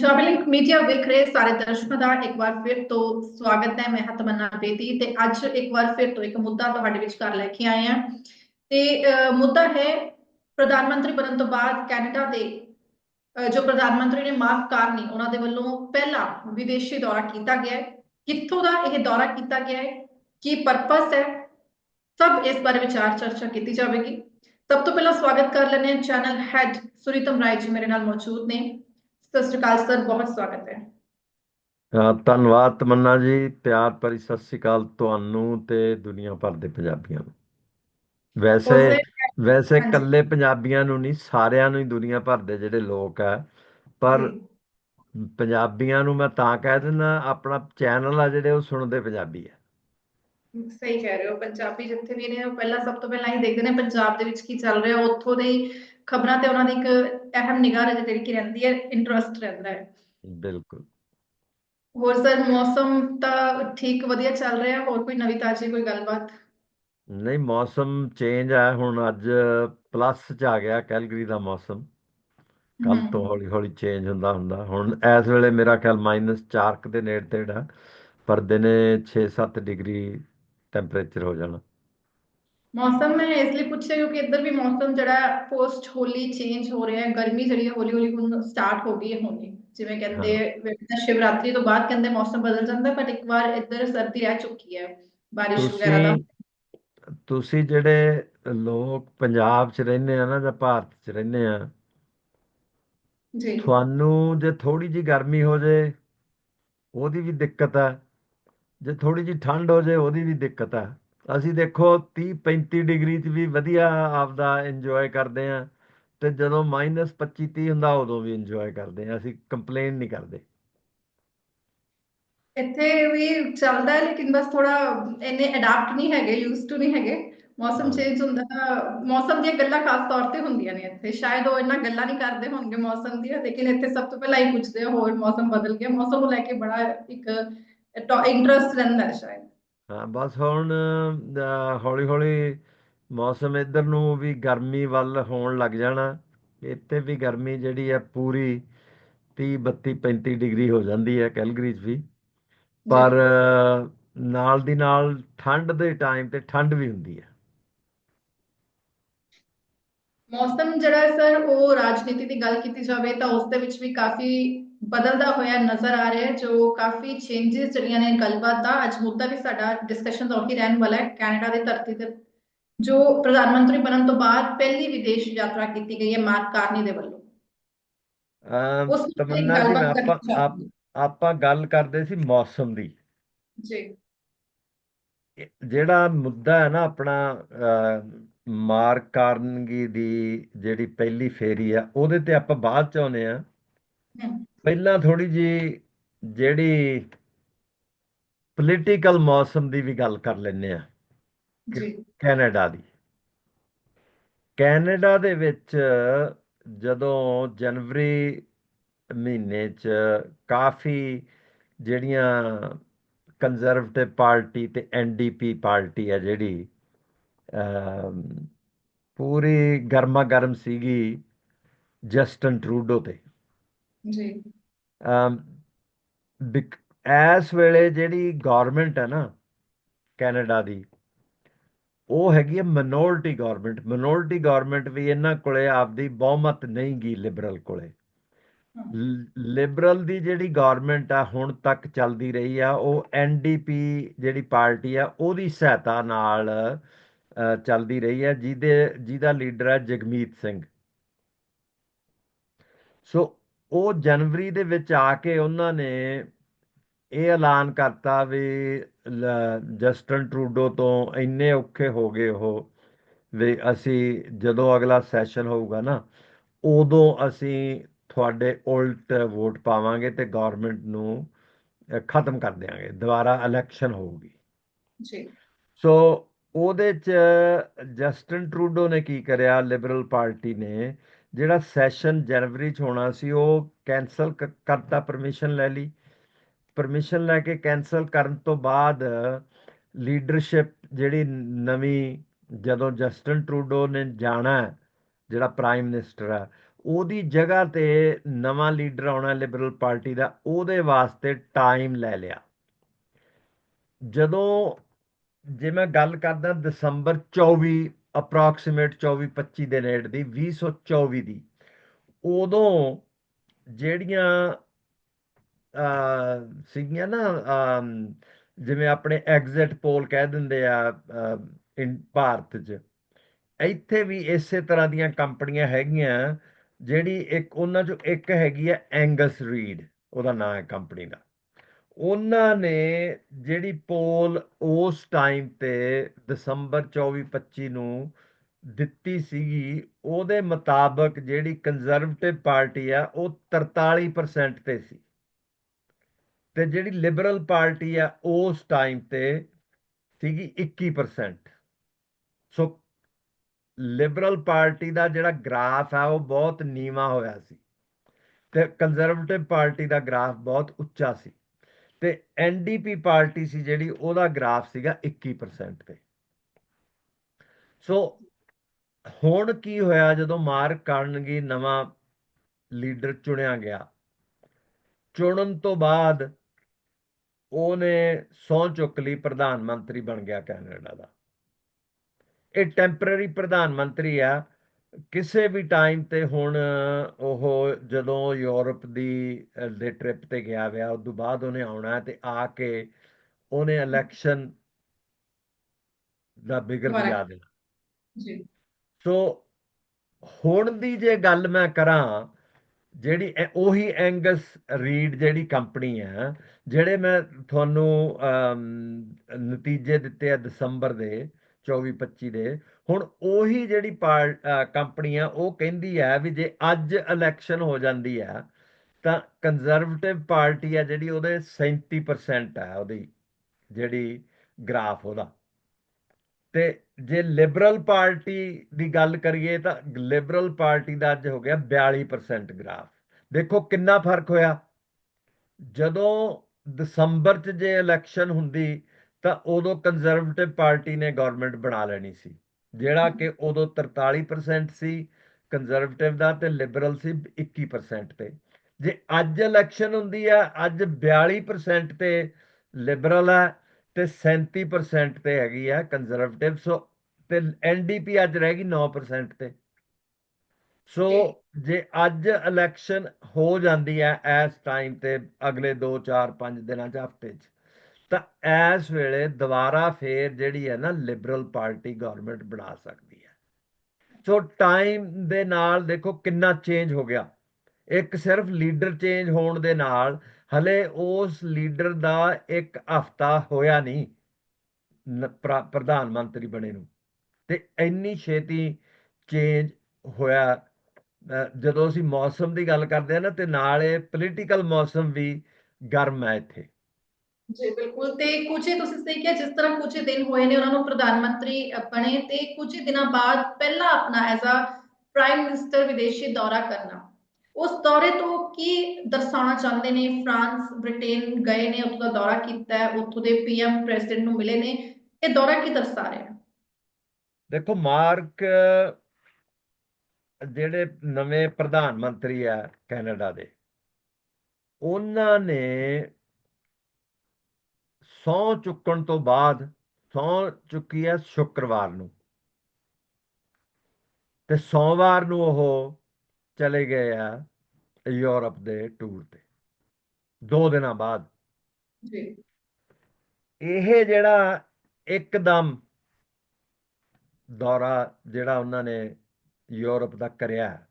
Punjabi link media ਵੇਖ ਰਹੇ ਸਾਰੇ ਦਰਸ਼ਕਾਂ ਦਾ ਇੱਕ ਵਾਰ ਫਿਰ ਤੋਂ ਸਵਾਗਤ ਹੈ, ਮੈਂ ਹਾਂ ਬੇਦੀ ਤੇ ਅੱਜ ਇੱਕ ਵਾਰ ਫਿਰ ਤੋਂ ਇੱਕ ਮੁੱਦਾ ਤੁਹਾਡੇ ਵਿਚਕਾਰ ਲੈ ਕੇ ਆਏ ਹਾਂ ਤੇ ਮੁੱਦਾ ਹੈ ਪ੍ਰਧਾਨ ਮੰਤਰੀ ਬਣਨ ਤੋਂ ਬਾਅਦ ਕੈਨੇਡਾ ਦੇ ਜੋ ਪ੍ਰਧਾਨ ਮੰਤਰੀ ਨੇ ਮਾਰਕ ਕਾਰਨੀ, ਉਹਨਾਂ ਦੇ ਵੱਲੋਂ ਪਹਿਲਾ ਵਿਦੇਸ਼ੀ ਦੌਰਾ ਕੀਤਾ ਗਿਆ ਹੈ। ਕਿੱਥੋਂ ਦਾ ਇਹ ਦੌਰਾ ਕੀਤਾ ਗਿਆ ਹੈ? ਕੀ ਪਰਪਸ ਹੈ? ਸਭ ਇਸ ਬਾਰੇ ਵਿਚਾਰ ਚਰਚਾ ਕੀਤੀ ਜਾਵੇਗੀ। ਸਭ ਤੋਂ ਪਹਿਲਾਂ ਸਵਾਗਤ ਕਰ ਲੈਂਦੇ ਹਾਂ ਚੈਨਲ ਹੈਡ ਸੁਰੀਤਮ ਰਾਏ ਜੀ ਮੇਰੇ ਨਾਲ ਮੌਜੂਦ ਨੇ। ਸਤਿ ਸ਼੍ਰੀ ਅਕਾਲ ਸਰ ਬਹੁਤ ਸਵਾਗਤ ਹੈ। ਧੰਨਵਾਦ ਤਮੰਨਾ ਜੀ ਪਿਆਰ ਭਰੀ ਸਤਿ ਸ੍ਰੀ ਅਕਾਲ ਤੁਹਾਨੂੰ ਤੇ ਦੁਨੀਆ ਭਰ ਦੇ ਪੰਜਾਬੀਆਂ ਨੂੰ। ਵੈਸੇ ਵੈਸੇ। ਇਕੱਲੇ ਪੰਜਾਬੀਆਂ ਨੂੰ ਨਹੀਂ ਸਾਰਿਆਂ ਨੂੰ ਹੀ ਦੁਨੀਆ ਭਰ ਦੇ ਜਿਹੜੇ ਲੋਕ ਆ ਪਰ ਪੰਜਾਬੀਆਂ ਨੂੰ ਮੈਂ ਤਾਂ ਕਹਿ ਦਿੰਦਾ ਆਪਣਾ ਚੈਨਲ ਆ ਜਿਹੜੇ ਉਹ ਸੁਣਦੇ ਪੰਜਾਬੀ ਆ ਸਹੀ ਕਹਿ ਰਹੇ ਹੋ ਪੰਜਾਬੀ ਜਿੱਥੇ ਵੀ ਨੇ ਉਹ ਪਹਿਲਾਂ ਸਭ ਤੋਂ ਪਹਿਲਾਂ ਹੀ ਦੇਖਦੇ ਨੇ ਪੰਜਾਬ ਦੇ ਵਿੱਚ ਕੀ ਚੱਲ ਰਿਹਾ ਉੱਥੋਂ ਦੇ ਖਬਰਾਂ ਤੇ ਉਹਨਾਂ ਦੀ ਇੱਕ ਅਹਿਮ ਨਿਗਾਹ ਜਿਹੜੀ ਕਿ ਰਹਿੰਦੀ ਹੈ? ਇੰਟਰਸਟ ਰਹਿੰਦਾ ਹੈ। ਬਿਲਕੁਲ। ਹੋਰ ਸਰ ਮੌਸਮ ਤਾਂ ਠੀਕ ਵਧੀਆ ਚੱਲ ਰਿਹਾ ਹੋਰ ਕੋਈ ਨਵੀਂ ਤਾਜ਼ੀ ਕੋਈ ਗੱਲਬਾਤ? ਨਹੀਂ ਮੌਸਮ ਚੇਂਜ ਆ ਹੁਣ ਅੱਜ ਪਲੱਸ ਚ ਆ ਗਿਆ ਕੈਲਗਰੀ ਦਾ ਮੌਸਮ। ਕੱਲ ਤੋਂ ਹੌਲੀ ਹੌਲੀ ਚੇਂਜ ਹੁੰਦਾ ਹੁੰਦਾ। ਹੁਣ ਇਸ ਵੇਲੇ ਮੇਰਾ ਖਿਆਲ ਮਾਈਨਸ 4 ਕੁ ਦੇ ਨੇੜੇ ਤੇੜਾ ਪਰ ਦਿਨੇ 6-7 ਡਿਗਰੀ ਟੈਂਪਰੇਚਰ ਹੋ ਜਾਣਾ। ਮੌਸਮ ਮੈਂ ਇਸ ਲਈ ਪੁੱਛਿਆ ਕਿਉਂਕਿ ਇੱਧਰ ਵੀ ਮੌਸਮ ਜਿਹੜਾ ਪੋਸਟ ਹੋਲੀ ਚੇਂਜ ਹੋ ਰਿਹਾ ਹੈ ਗਰਮੀ ਜਿਹੜੀ ਹੈ ਹੌਲੀ ਹੌਲੀ ਹੁਣ ਸਟਾਰਟ ਹੋ ਗਈ ਹੈ ਹੋਣੀ। ਜਿਵੇਂ ਕਹਿੰਦੇ ਸ਼ਿਵਰਾਤਰੀ ਤੋਂ ਬਾਅਦ ਕਹਿੰਦੇ ਮੌਸਮ ਬਦਲ ਜਾਂਦਾ ਬਟ ਇੱਕ ਵਾਰ ਇੱਧਰ ਸਰਦੀ ਰਹਿ ਚੁੱਕੀ ਹੈ ਬਾਰਿਸ਼ ਵਗੈਰਾ ਦਾ। ਤੁਸੀਂ ਜਿਹੜੇ ਲੋਕ ਪੰਜਾਬ 'ਚ ਰਹਿੰਦੇ ਆ ਨਾ ਜਾਂ ਭਾਰਤ 'ਚ ਰਹਿੰਦੇ ਆ ਜੀ। ਤੁਹਾਨੂੰ ਜੇ ਥੋੜੀ ਜੀ ਗਰਮੀ ਹੋ ਜੇ ਉਹਦੀ ਵੀ ਦਿੱਕਤ ਹੈ। ਜੇ ਥੋੜੀ ਜੀ ਠੰਡ ਹੋ ਜੇ ਉਹਦੀ ਵੀ ਦਿੱਕਤ ਹੈ। ਅਸੀਂ ਦੇਖੋ 30 35 ਡਿਗਰੀ 'ਚ ਵੀ ਵਧੀਆ ਆਪਦਾ ਇੰਜੋਏ ਕਰਦੇ ਆ ਤੇ ਜਦੋਂ ਮਾਈਨਸ 25 30 ਹੁੰਦਾ ਉਦੋਂ ਵੀ ਇੰਜੋਏ ਕਰਦੇ ਆ ਅਸੀਂ ਕੰਪਲੇਨ ਨਹੀਂ ਕਰਦੇ। ਇੱਥੇ ਵੀ ਚੱਲਦਾ ਹੈ ਲੇਕਿਨ ਬਸ ਥੋੜਾ ਇੰਨੇ ਅਡਾਪਟ ਨਹੀਂ ਹੈਗੇ ਯੂਜ਼ਡ ਟੂ ਨਹੀਂ ਹੈਗੇ। ਮੌਸਮ। ਚੇਂਜ ਹੁੰਦਾ ਮੌਸਮ ਦੀਆਂ ਗੱਲਾਂ ਖਾਸ ਤੌਰ ਤੇ ਹੁੰਦੀਆਂ ਨੇ ਇੱਥੇ। ਸ਼ਾਇਦ ਉਹ ਇੰਨਾ ਗੱਲਾਂ ਨਹੀਂ ਕਰਦੇ ਹੋਣਗੇ ਮੌਸਮ ਦੀਆਂ ਲੇਕਿਨ ਇੱਥੇ ਸਭ ਤੋਂ ਪਹਿਲਾਂ ਹੀ ਪੁੱਛਦੇ ਹੋਰ ਮੌਸਮ ਬਦਲ ਗਿਆ। ਮੌਸਮ ਨੂੰ ਲੈ ਕੇ ਬੜਾ ਇੱਕ ਇੰਟਰਸਟ ਰਹਿੰਦਾ ਹੈ ਸ਼ਾਇਦ। ਹਾਂ ਬਸ ਹੁਣ ਹੌਲੀ ਹੌਲੀ ਮੌਸਮ ਇੱਧਰ ਨੂੰ ਵੀ ਗਰਮੀ ਵੱਲ ਹੋਣ ਲੱਗ ਜਾਣਾ। ਇੱਥੇ ਵੀ ਗਰਮੀ ਜਿਹੜੀ ਹੈ ਪੂਰੀ 30 32 35 ਡਿਗਰੀ ਹੋ ਜਾਂਦੀ ਹੈ ਕੈਲਗਰੀ 'ਚ ਵੀ ਪਰ ਨਾਲ ਦੀ ਨਾਲ ਠੰਡ ਦੇ ਟਾਈਮ ਤੇ ਠੰਡ ਵੀ ਹੁੰਦੀ ਹੈ। ਮੌਸਮ ਜਿਹੜਾ ਸਰ ਉਹ ਰਾਜਨੀਤੀ ਦੀ ਗੱਲ ਕੀਤੀ ਜਾਵੇ ਤਾਂ ਉਸ ਦੇ ਵਿੱਚ ਵੀ ਕਾਫੀ ਬਦਲਦਾ ਹੋਇਆ ਨਜ਼ਰ ਆ ਰਿਹਾ ਹੈ ਜੋ ਕਾਫੀ ਚੇਂਜਸ ਜਿਹੜੀਆਂ ਨੇ ਗੱਲਬਾਤ ਦਾ ਅੱਜ ਮੁੱਦਾ ਵੀ ਸਾਡਾ ਡਿਸਕਸ਼ਨ ਦਾ ਉਹੀ ਰਹਿਣ ਵਾਲਾ ਹੈ ਕੈਨੇਡਾ ਦੀ ਧਰਤੀ ਤੇ ਜੋ ਪ੍ਰਧਾਨ ਮੰਤਰੀ ਬਣਨ ਤੋਂ ਬਾਅਦ ਪਹਿਲੀ ਵਿਦੇਸ਼ ਯਾਤਰਾ ਕੀਤੀ ਗਈ ਹੈ ਮਾਰਕ ਕਾਰਨੀ ਦੇ ਵੱਲੋਂ। ਉੱਤੇ ਤਮੰਨਾ ਜੀ ਆਪਾਂ ਆਪ- ਗੱਲ ਕਰਦੇ ਸੀ ਮੌਸਮ ਦੀ। ਜੀ। ਜਿਹੜਾ ਮੁੱਦਾ ਹੈ ਨਾ ਆਪਣਾ ਅ, ਮਾਰਕ ਕਾਰਨਗੀ ਦੀ ਜਿਹੜੀ ਪਹਿਲੀ ਫੇਰੀ ਆ ਉਹਦੇ ਤੇ ਆਪਾਂ ਬਾਅਦ ਚ ਆਉਨੇ ਆ ਪਹਿਲਾਂ ਥੋੜੀ ਜੀ ਜਿਹੜੀ ਪੋਲੀਟੀਕਲ ਮੌਸਮ ਦੀ ਵੀ ਗੱਲ ਕਰ ਲੈਨੇ ਆ ਜੀ। ਕੈਨੇਡਾ ਦੀ। ਕੈਨੇਡਾ ਦੇ ਵਿੱਚ ਜਦੋਂ ਜਨਵਰੀ ਮਹੀਨੇ 'ਚ ਕਾਫੀ ਜਿਹੜੀਆਂ ਕੰਜ਼ਰਵੇਟਿਵ ਪਾਰਟੀ ਤੇ ਐਨਡੀਪੀ ਪਾਰਟੀ ਹੈ ਜਿਹੜੀ ਪੂਰੀ ਗਰਮਾ ਗਰਮ ਸੀਗੀ ਜਸਟਨ ਟਰੂਡੋ ਤੇ। ਜੀ। ਅਮ, ਬਿਕ- ਇਸ ਵੇਲੇ ਜਿਹੜੀ ਗਵਰਨਮੈਂਟ ਹੈ ਨਾ ਕੈਨੇਡਾ ਦੀ ਉਹ ਹੈਗੀ ਹੈ ਮਿਨੋਰਟੀ ਗਵਰਨਮੈਂਟ ਮਿਨੋਰਟੀ ਗਵਰਨਮੈਂਟ ਵੀ ਇਹਨਾਂ ਕੋਲੇ ਆਪਦੀ ਬਹੁਮਤ ਨਹੀਂ ਗੀ ਲਿਬਰਲ ਕੋਲੇ। ਲਿਬਰਲ ਦੀ ਜਿਹੜੀ ਗਵਰਨਮੈਂਟ ਆ ਹੁਣ ਤੱਕ ਚੱਲਦੀ ਰਹੀ ਆ ਉਹ ਐਨਡੀਪੀ ਜਿਹੜੀ ਪਾਰਟੀ ਆ ਉਹਦੀ ਸਹਾਇਤਾ ਨਾਲ ਅ, ਚੱਲਦੀ ਰਹੀ ਹੈ ਜਿਹਦੇ ਜਿਹਦਾ ਲੀਡਰ ਹੈ ਜਗਮੀਤ ਸਿੰਘ। ਸੋ ਉਹ ਜਨਵਰੀ ਦੇ ਵਿੱਚ ਆ ਕੇ ਉਹਨਾਂ ਨੇ ਇਹ ਐਲਾਨ ਕਰਤਾ ਵੀ ਜਸਟਨ ਟਰੂਡੋ ਤੋਂ ਇੰਨੇ ਔਖੇ ਹੋ ਗਏ ਉਹ ਵੀ ਅਸੀਂ ਜਦੋਂ ਅਗਲਾ ਸੈਸ਼ਨ ਹੋਊਗਾ ਨਾ ਉਦੋਂ ਅਸੀਂ ਤੁਹਾਡੇ ਉਲਟ ਵੋਟ ਪਾਵਾਂਗੇ ਤੇ ਗਵਰਨਮੈਂਟ ਨੂੰ ਖਤਮ ਕਰ ਦਿਆਂਗੇ ਦੁਬਾਰਾ ਇਲੈਕਸ਼ਨ ਹੋਊਗੀ। ਜੀ। ਸੋ ਉਹਦੇ ਚ ਜਸਟਨ ਟਰੂਡੋ ਨੇ ਕੀ ਕਰਿਆ ਲਿਬਰਲ ਪਾਰਟੀ ਨੇ ਜਿਹੜਾ ਸੈਸ਼ਨ ਜਨਵਰੀ ਚ ਹੋਣਾ ਸੀ, ਉਹ ਕੈਨਸਲ ਕਰਤਾ ਪਰਮਿਸ਼ਨ ਲੈ ਲਈ। ਪਰਮਿਸ਼ਨ ਲੈ ਕੇ ਕੈਨਸਲ ਕਰਨ ਤੋਂ ਬਾਅਦ ਲੀਡਰਸ਼ਿਪ ਜਿਹੜੀ ਨਵੀਂ, ਜਦੋਂ ਜਸਟਨ ਟਰੂਡੋ ਨੇ ਜਾਣਾ ਜਿਹੜਾ ਪ੍ਰਾਈਮ ਮਿਨਿਸਟਰ ਹੈ, ਉਹਦੀ ਜਗ੍ਹਾ ਤੇ ਨਵਾਂ ਲੀਡਰ ਆਉਣਾ ਲਿਬਰਲ ਪਾਰਟੀ ਦਾ, ਉਹਦੇ ਵਾਸਤੇ ਟਾਈਮ ਲੈ ਲਿਆ। ਜਦੋਂ ਜੇ ਮੈਂ ਗੱਲ ਕਰਦਾ ਦਸੰਬਰ 24 ਅਪਰੋਕਸੀਮੇਟ 24 25 ਦੇ ਨੇੜ ਦੀ 2024 ਦੀ। ਉਦੋਂ ਜਿਹੜੀਆਂ ਸੀਗੀਆਂ ਨਾ ਜਿਵੇਂ ਆਪਣੇ ਐਗਜ਼ਿਟ ਪੋਲ ਕਹਿ ਦਿੰਦੇ ਆ ਇਨ, ਭਾਰਤ 'ਚ, ਇੱਥੇ ਵੀ ਇਸੇ ਤਰ੍ਹਾਂ ਦੀਆਂ ਕੰਪਨੀਆਂ ਹੈਗੀਆਂ, ਜਿਹੜੀ ਇੱਕ, ਉਹਨਾਂ 'ਚੋਂ ਇੱਕ ਹੈਗੀ ਆ ਐਂਗਸ ਰੀਡ ਉਹਦਾ ਨਾਮ ਹੈ ਕੰਪਨੀ ਦਾ। ਉਹਨਾਂ ਨੇ ਜਿਹੜੀ ਪੋਲ ਉਸ ਟਾਈਮ ਤੇ ਦਸੰਬਰ 24 25 ਨੂੰ ਦਿੱਤੀ ਸੀਗੀ, ਉਹਦੇ ਮੁਤਾਬਕ ਜਿਹੜੀ ਕੰਜ਼ਰਵੇਟਿਵ ਪਾਰਟੀ ਆ, ਉਹ 43% ਤੇ ਸੀ। ਤੇ ਜਿਹੜੀ ਲਿਬਰਲ ਪਾਰਟੀ ਆ, ਉਸ ਟਾਈਮ ਤੇ ਸੀਗੀ 21% ਸੋ ਲਿਬਰਲ ਪਾਰਟੀ ਦਾ ਜਿਹੜਾ ਗ੍ਰਾਫ ਆ, ਉਹ ਬਹੁਤ ਨੀਵਾ ਹੋਇਆ ਸੀ। ਤੇ ਕੰਜ਼ਰਵੇਟਿਵ ਪਾਰਟੀ ਦਾ ਗ੍ਰਾਫ ਬਹੁਤ ਉੱਚਾ ਸੀ। ਤੇ ਐਨਡੀਪੀ ਪਾਰਟੀ ਸੀ ਜਿਹੜੀ ਉਹਦਾ ਗ੍ਰਾਫ ਸੀਗਾ 21% ਤੇ। ਸੋ ਹੁਣ ਕੀ ਹੋਇਆ ਜਦੋਂ ਮਾਰਕ ਕਾਰਨਗੀ ਨਵਾਂ ਲੀਡਰ ਚੁਣਿਆ ਗਿਆ, ਚੁਣਨ ਤੋਂ ਬਾਅਦ ਉਹਨੇ ਸੌ ਚੁੱਕ ਲਈ ਪ੍ਰਧਾਨ ਮੰਤਰੀ ਬਣ ਗਿਆ ਕੈਨੇਡਾ ਦਾ। ਇਹ ਟੈਂਪਰੇਰੀ ਪ੍ਰਧਾਨ ਮੰਤਰੀ ਆ ਕਿਸੇ ਵੀ ਟਾਈਮ ਤੇ ਹੁਣ ਉਹ ਜਦੋਂ ਯੂਰਪ ਦੀ ਦੇ ਟ੍ਰਿਪ ਤੇ ਗਿਆ ਵਿਆ ਉਸ ਤੋਂ ਬਾਅਦ ਉਹਨੇ ਆਉਣਾ ਤੇ ਆ ਕੇ ਉਹਨੇ ਇਲੈਕਸ਼ਨ ਦਾ ਬਿਗਰ ਦਿਆ ਦੇਣਾ। ਜੀ। ਸੋ ਹੁਣ ਦੀ ਜੇ ਗੱਲ ਮੈਂ ਕਰਾਂ ਜਿਹੜੀ ਉਹੀ ਐਂਗਸ ਰੀਡ ਜਿਹੜੀ ਕੰਪਨੀ ਆ ਜਿਹੜੇ ਮੈਂ ਤੁਹਾਨੂੰ ਨਤੀਜੇ ਦਿੱਤੇ ਆ ਦਸੰਬਰ ਦੇ 24 25 ਦੇ ਹੁਣ ਉਹੀ ਜਿਹੜੀ ਕੰਪਨੀ ਆ ਉਹ ਕਹਿੰਦੀ ਆ ਵੀ ਜੇ ਅੱਜ ਇਲੈਕਸ਼ਨ ਹੋ ਜਾਂਦੀ ਆ, ਤਾਂ ਕੰਜ਼ਰਵੇਟਿਵ ਪਾਰਟੀ ਆ ਜਿਹੜੀ ਉਹਦੇ 37% ਆ ਉਹਦੀ, ਜਿਹੜੀ ਗ੍ਰਾਫ ਉਹਦਾ। ਤੇ ਜੇ ਲਿਬਰਲ ਪਾਰਟੀ ਦੀ ਗੱਲ ਕਰੀਏ ਤਾਂ ਲਿਬਰਲ ਪਾਰਟੀ ਦਾ ਅੱਜ ਹੋ ਗਿਆ 42% ਗ੍ਰਾਫ ਦੇਖੋ ਕਿੰਨਾ ਫ਼ਰਕ ਹੋਇਆ। ਜਦੋਂ ਦਸੰਬਰ 'ਚ ਜੇ ਇਲੈਕਸ਼ਨ ਹੁੰਦੀ ਤਾਂ ਉਦੋਂ ਕੰਜ਼ਰਵੇਟਿਵ ਪਾਰਟੀ ਨੇ ਗਵਰਨਮੈਂਟ ਬਣਾ ਲੈਣੀ ਸੀ। ਜਿਹੜਾ ਕਿ ਉਦੋਂ 43% ਸੀ ਕੰਜ਼ਰਵੇਟਿਵ ਦਾ ਤੇ ਲਿਬਰਲ ਸੀ 21% ਤੇ। ਜੇ ਅੱਜ ਇਲੈਕਸ਼ਨ ਹੁੰਦੀ ਆ ਅੱਜ 42% ਤੇ ਲਿਬਰਲ ਹੈ ਤੇ 37% ਤੇ ਹੈਗੀ ਆ ਕੰਜ਼ਰਵੇਟਿਵ ਸੋ ਤੇ ਐਨਡੀਪੀ ਅੱਜ ਰਹਿ ਗਈ 9% ਤੇ। ਸੋ ਜੇ ਅੱਜ ਇਲੈਕਸ਼ਨ ਹੋ ਜਾਂਦੀ ਹੈ ਇਸ ਟਾਈਮ ਤੇ ਅਗਲੇ 2 4 5 ਦਿਨਾਂ ਚ ਹਫ਼ਤੇ ਚ ਤਾਂ ਇਸ ਵੇਲੇ ਦੁਬਾਰਾ ਫੇਰ ਜਿਹੜੀ ਹੈ ਨਾ ਲਿਬਰਲ ਪਾਰਟੀ ਗਵਰਨਮੈਂਟ ਬਣਾ ਸਕਦੀ ਹੈ। ਸੋ ਟਾਈਮ ਦੇ ਨਾਲ ਦੇਖੋ ਕਿੰਨਾ ਚੇਂਜ ਹੋ ਗਿਆ। ਇੱਕ ਸਿਰਫ ਲੀਡਰ ਚੇਂਜ ਹੋਣ ਦੇ ਨਾਲ ਹਲੇ ਉਸ ਲੀਡਰ ਦਾ ਇੱਕ ਹਫਤਾ ਹੋਇਆ ਨਹੀਂ ਪ੍ਰਧਾਨ ਮੰਤਰੀ ਬਣੇ ਨੂੰ। ਤੇ ਇੰਨੀ ਛੇਤੀ ਚੇਂਜ ਹੋਇਆ ਜਦੋਂ ਅਸੀਂ ਮੌਸਮ ਦੀ ਗੱਲ ਕਰਦੇ ਆ ਨਾ ਤੇ ਨਾਲ ਇਹ ਪੋਲੀਟੀਕਲ ਮੌਸਮ ਵੀ ਗਰਮ ਹੈ ਇੱਥੇ। ਜੀ, ਬਿਲਕੁਲ। ਤੇ ਕੁਝ ਹੀ ਤੁਸੀਂ ਸਹੀ ਕਿਹਾ, ਜਿਸ ਤਰ੍ਹਾਂ ਕੁਝ ਦਿਨ ਹੋਏ ਨੇ, ਉਹਨਾਂ ਨੂੰ ਪ੍ਰਧਾਨ ਮੰਤਰੀ ਬਣੇ ਤੇ ਕੁਝ ਦਿਨਾਂ ਬਾਅਦ ਪਹਿਲਾ ਆਪਣਾ ਐਜ਼ ਅ ਪ੍ਰਾਈਮ ਮਿਨਿਸਟਰ ਵਿਦੇਸ਼ੀ ਦੌਰਾ ਕਰਨਾ। ਉਸ ਦੌਰੇ ਤੋਂ ਕੀ ਦਰਸਾਉਣਾ ਚਾਹੁੰਦੇ ਨੇ? ਫਰਾਂਸ, ਬ੍ਰਿਟੇਨ ਗਏ ਨੇ, ਉੱਥੋਂ ਦਾ ਦੌਰਾ ਕੀਤਾ ਹੈ ਉੱਥੋਂ ਦੇ ਪੀਐਮ ਪ੍ਰੈਜ਼ੀਡੈਂਟ ਨੂੰ ਮਿਲੇ ਨੇ। ਇਹ ਦੌਰਾ ਕੀ ਦਰਸਾ ਰਿਹਾ ਦੇਖੋ, ਮਾਰਕ, ਜਿਹੜੇ ਨਵੇਂ ਪ੍ਰਧਾਨ ਮੰਤਰੀ ਆ ਕੈਨੇਡਾ ਦੇ, ਉਹਨਾਂ ਨੇ ਸੌ ਚੁੱਕਣ ਤੋਂ ਬਾਅਦ ਸੌ ਚੁੱਕੀ ਹੈ ਸ਼ੁੱਕਰਵਾਰ ਨੂੰ। ਤੇ ਸੋਮਵਾਰ ਨੂੰ ਉਹ ਚਲੇ ਗਏ ਆ ਯੂਰਪ ਦੇ ਟੂਰ ਤੇ ਦੋ ਦਿਨਾਂ ਬਾਅਦ। ਜੀ। ਇਹ ਜਿਹੜਾ ਇੱਕਦਮ ਦੌਰਾ ਜਿਹੜਾ ਉਹਨਾਂ ਨੇ ਯੂਰਪ ਦਾ ਕਰਿਆ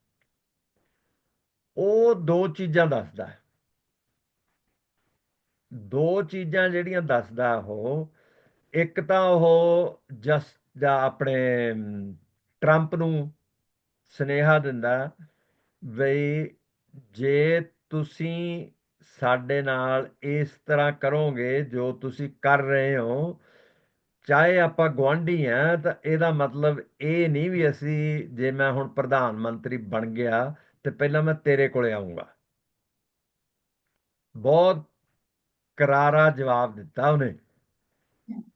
ਉਹ ਦੋ ਚੀਜ਼ਾਂ ਦੱਸਦਾ ਹੈ। ਦੋ ਚੀਜ਼ਾਂ ਜਿਹੜੀਆਂ ਦੱਸਦਾ ਉਹ, ਇੱਕ ਤਾਂ ਉਹ ਜਸ, ਜਾਂ ਆਪਣੇ ਟਰੰਪ ਨੂੰ ਸਨੇਹਾ ਦਿੰਦਾ ਵੀ ਜੇ ਤੁਸੀਂ ਸਾਡੇ ਨਾਲ ਇਸ ਤਰ੍ਹਾਂ ਕਰੋਗੇ ਜੋ ਤੁਸੀਂ ਕਰ ਰਹੇ ਹੋ, ਚਾਹੇ ਆਪਾਂ ਗਵਾਂਢੀ ਆ, ਤਾਂ ਇਹਦਾ ਮਤਲਬ ਇਹ ਨਹੀਂ ਵੀ ਅਸੀਂ ਜੇ ਮੈਂ ਹੁਣ ਪ੍ਰਧਾਨ ਮੰਤਰੀ ਬਣ ਗਿਆ ਤੇ ਪਹਿਲਾਂ ਮੈਂ ਤੇਰੇ ਕੋਲੇ ਆਉਂਗਾ ਬਹੁਤ ਕਰਾਰਾ ਜਵਾਬ ਦਿੱਤਾ ਉਹਨੇ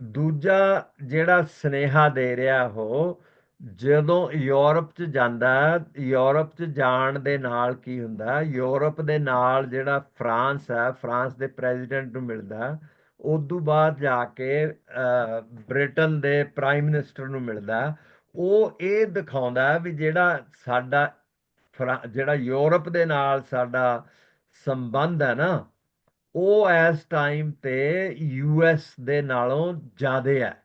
ਦੂਜਾ ਜਿਹੜਾ ਸਨੇਹਾ ਦੇ ਰਿਹਾ ਉਹ, ਜਦੋਂ ਯੂਰਪ ਚ ਜਾਂਦਾ, ਯੂਰਪ ਚ ਜਾਣ ਦੇ ਨਾਲ ਕੀ ਹੁੰਦਾ ਯੂਰਪ ਦੇ ਨਾਲ ਜਿਹੜਾ ਫਰਾਂਸ ਹੈ, ਫਰਾਂਸ ਦੇ ਪ੍ਰੈਜ਼ੀਡੈਂਟ ਨੂੰ ਮਿਲਦਾ ਹੈ। ਉਦੋਂ ਬਾਅਦ ਜਾ ਕੇ ਬ੍ਰਿਟਨ ਦੇ ਪ੍ਰਾਈਮ ਮਿਨਿਸਟਰ ਨੂੰ ਮਿਲਦਾ ਉਹ ਇਹ ਦਿਖਾਉਂਦਾ ਵੀ ਜਿਹੜਾ ਸਾਡਾ ਫਰਾ- ਜਿਹੜਾ ਯੂਰਪ ਦੇ ਨਾਲ ਸਾਡਾ ਸੰਬੰਧ ਹੈ ਨਾ ਉਹ ਇਸ ਟਾਈਮ ਤੇ ਯੂਐਸ ਦੇ ਨਾਲੋਂ ਜ਼ਿਆਦਾ ਹੈ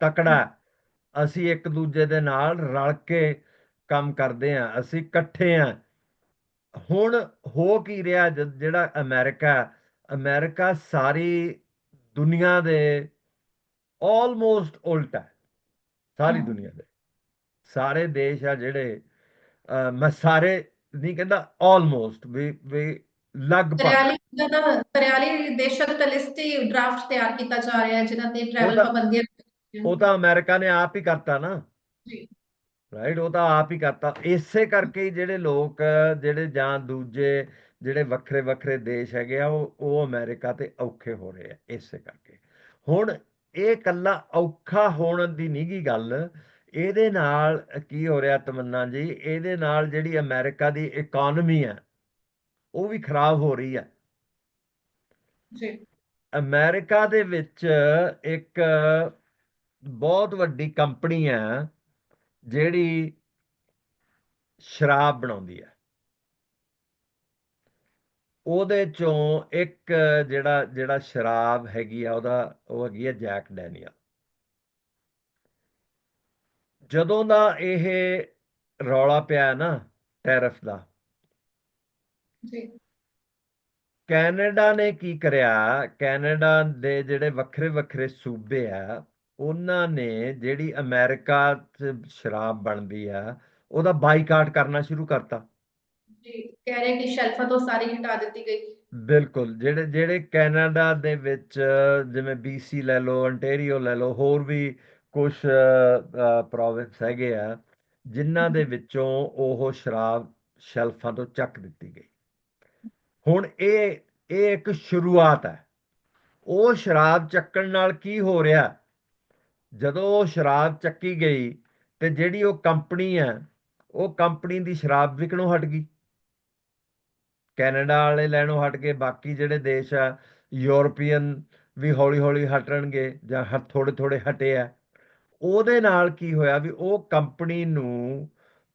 ਤਕੜਾ ਅਸੀਂ ਇੱਕ ਦੂਜੇ ਦੇ ਨਾਲ ਰਲ ਕੇ ਕੰਮ ਕਰਦੇ ਹਾਂ ਅਸੀਂ ਇਕੱਠੇ ਹਾਂ। ਹੁਣ ਹੋ ਕੀ ਰਿਹਾ ਜਿਹੜਾ ਅਮਰੀਕਾ ਅਮਰੀਕਾ ਸਾਰੀ ਦੁਨੀਆ ਦੇ ਆਲਮੋਸਟ ਉਲਟ ਸਾਰੀ। ਦੁਨੀਆ ਦੇ। ਸਾਰੇ ਦੇਸ਼ ਆ ਜਿਹੜੇ ਮੈਂ ਸਾਰੇ ਨਹੀਂ ਕਹਿੰਦਾ ਆਲਮੋਸਟ ਵੀ ਵੀ ਲਗਭਗ 43 ਦਾ 43 ਦੇਸ਼ਾਂ ਦਾ ਲਿਸਟ ਹੀ ਡਰਾਫਟ ਤਿਆਰ ਕੀਤਾ ਜਾ ਰਿਹਾ ਹੈ ਜਿਨ੍ਹਾਂ ਤੇ ਟਰੈਵਲ ਪਾਬੰਦੀਆਂ ਉਹ ਤਾਂ ਅਮਰੀਕਾ ਨੇ ਆਪ ਹੀ ਕਰਤਾ ਨਾ। ਜੀ। ਰਾਈਟ ਉਹ ਤਾਂ ਆਪ ਹੀ ਕਰਤਾ। ਇਸੇ ਕਰਕੇ ਹੀ ਜਿਹੜੇ ਲੋਕ ਜਿਹੜੇ ਜਾਂ ਦੂਜੇ ਜਿਹੜੇ ਵੱਖਰੇ ਵੱਖਰੇ ਦੇਸ਼ ਹੈਗੇ ਆ ਉਹ ਉਹ ਅਮਰੀਕਾ ਤੇ ਔਖੇ ਹੋ ਰਹੇ ਆ ਇਸੇ ਕਰਕੇ। ਹੁਣ ਇਹ ਕੱਲਾ ਔਖਾ ਹੋਣ ਦੀ ਨਹੀਂਗੀ ਗੱਲ। ਇਹਦੇ ਨਾਲ ਕੀ ਹੋ ਰਿਹਾ ਤਮੰਨਾ ਜੀ? ਇਹਦੇ ਨਾਲ ਜਿਹੜੀ ਅਮਰੀਕਾ ਦੀ ਇਕਨੋਮੀ ਹੈ ਉਹ ਵੀ ਖਰਾਬ ਹੋ ਰਹੀ ਹੈ ਜੀ। ਅਮਰੀਕਾ ਦੇ ਵਿੱਚ ਇੱਕ ਬਹੁਤ ਵੱਡੀ ਕੰਪਨੀ ਹੈ ਜਿਹੜੀ ਸ਼ਰਾਬ ਬਣਾਉਂਦੀ ਹੈ ਉਹਦੇ ਚੋਂ ਇੱਕ ਜਿਹੜਾ ਜਿਹੜਾ ਸ਼ਰਾਬ ਹੈਗੀ ਆ ਉਹਦਾ ਉਹ ਹੈਗੀ ਆ ਜੈਕ ਡੈਨੀਅਲ। ਜਦੋਂ ਦਾ ਇਹ ਰੌਲਾ ਪਿਆ ਨਾ ਟੈਰਿਫ ਦਾ ਜੀ। ਕੈਨੇਡਾ ਨੇ ਕੀ ਕਰਿਆ? ਕੈਨੇਡਾ ਦੇ ਜਿਹੜੇ ਵੱਖਰੇ ਵੱਖਰੇ ਸੂਬੇ ਆ ਉਹਨਾਂ ਨੇ ਜਿਹੜੀ ਅਮਰੀਕਾ 'ਚ ਸ਼ਰਾਬ ਬਣਦੀ ਆ ਉਹਦਾ ਬਾਈਕਾਟ ਕਰਨਾ ਸ਼ੁਰੂ ਕਰਤਾ। ਜੀ ਕਹਿ ਰਹੇ ਕਿ ਸ਼ੈਲਫਾਂ ਤੋਂ ਸਾਰੀ ਹਟਾ ਦਿੱਤੀ ਗਈ। ਬਿਲਕੁਲ ਜਿਹੜੇ ਜਿਹੜੇ ਕੈਨੇਡਾ ਦੇ ਵਿੱਚ ਜਿਵੇਂ BC ਲੈ ਲਓ ਲੈ ਲਓ ਹੋਰ ਵੀ ਕੁਝ ਪ੍ਰੋਵਿੰਸ ਹੈਗੇ ਆ ਜਿਨ੍ਹਾਂ ਦੇ ਵਿੱਚੋਂ ਉਹ ਸ਼ਰਾਬ ਸ਼ੈਲਫਾਂ ਤੋਂ ਚੱਕ ਦਿੱਤੀ ਗਈ। ਹੁਣ ਇਹ ਇਹ ਇੱਕ ਸ਼ੁਰੂਆਤ ਹੈ। ਉਹ ਸ਼ਰਾਬ ਚੱਕਣ ਨਾਲ ਕੀ ਹੋ ਰਿਹਾ? ਜਦੋਂ ਉਹ ਸ਼ਰਾਬ ਚੱਕੀ ਗਈ ਤੇ ਜਿਹੜੀ ਉਹ ਕੰਪਨੀ ਹੈ, ਉਹ ਕੰਪਨੀ ਦੀ ਸ਼ਰਾਬ ਵਿਕਣੋਂ ਹਟ ਗਈ। ਕੈਨੇਡਾ ਵਾਲੇ ਲੈਣੋਂ ਹਟ ਗਏ ਬਾਕੀ ਜਿਹੜੇ ਦੇਸ਼ ਆ, ਯੂਰਪੀਅਨ ਵੀ ਹੌਲੀ ਹੌਲੀ ਹਟਣਗੇ ਜਾਂ ਥੋੜੇ ਥੋੜੇ ਹਟੇ ਆ। ਉਹਦੇ ਨਾਲ ਕੀ ਹੋਇਆ ਵੀ ਉਹ ਕੰਪਨੀ ਨੂੰ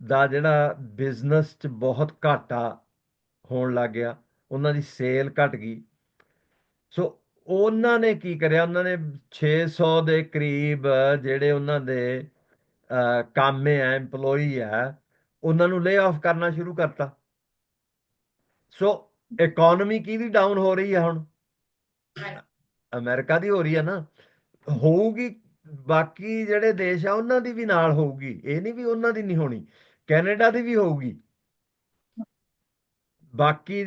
ਦਾ ਜਿਹੜਾ ਬਿਜ਼ਨਸ 'ਚ ਬਹੁਤ ਘਾਟਾ ਹੋਣ ਲੱਗ ਗਿਆ। ਉਹਨਾਂ ਦੀ ਸੇਲ ਘਟ ਗਈ। ਸੋ ਉਹਨਾਂ ਨੇ ਕੀ ਕਰਿਆ? ਉਹਨਾਂ ਨੇ 600 ਦੇ ਕਰੀਬ ਜਿਹੜੇ ਉਹਨਾਂ ਦੇ ਅਹ, ਕਾਮੇ ਆ EMPLOYEE ਆ ਉਹਨਾਂ ਨੂੰ ਲੇ ਆਫ ਕਰਨਾ ਸ਼ੁਰੂ ਕਰਤਾ। ਸੋ ਇਕਨੋਮੀ ਕਿਹਦੀ ਡਾਊਨ ਹੋ ਰਹੀ ਹੈ ਹੁਣ? ਅਮਰੀਕਾ ਦੀ ਹੋ ਰਹੀ ਹੈ ਨਾ। ਹੋਊਗੀ ਬਾਕੀ ਜਿਹੜੇ ਦੇਸ਼ ਆ ਉਹਨਾਂ ਦੀ ਵੀ ਨਾਲ ਹੋਊਗੀ। ਇਹ ਨਹੀਂ ਵੀ ਉਹਨਾਂ ਦੀ ਨਹੀਂ ਹੋਣੀ ਕੈਨੇਡਾ ਦੀ ਵੀ ਹੋਊਗੀ। ਬਾਕੀ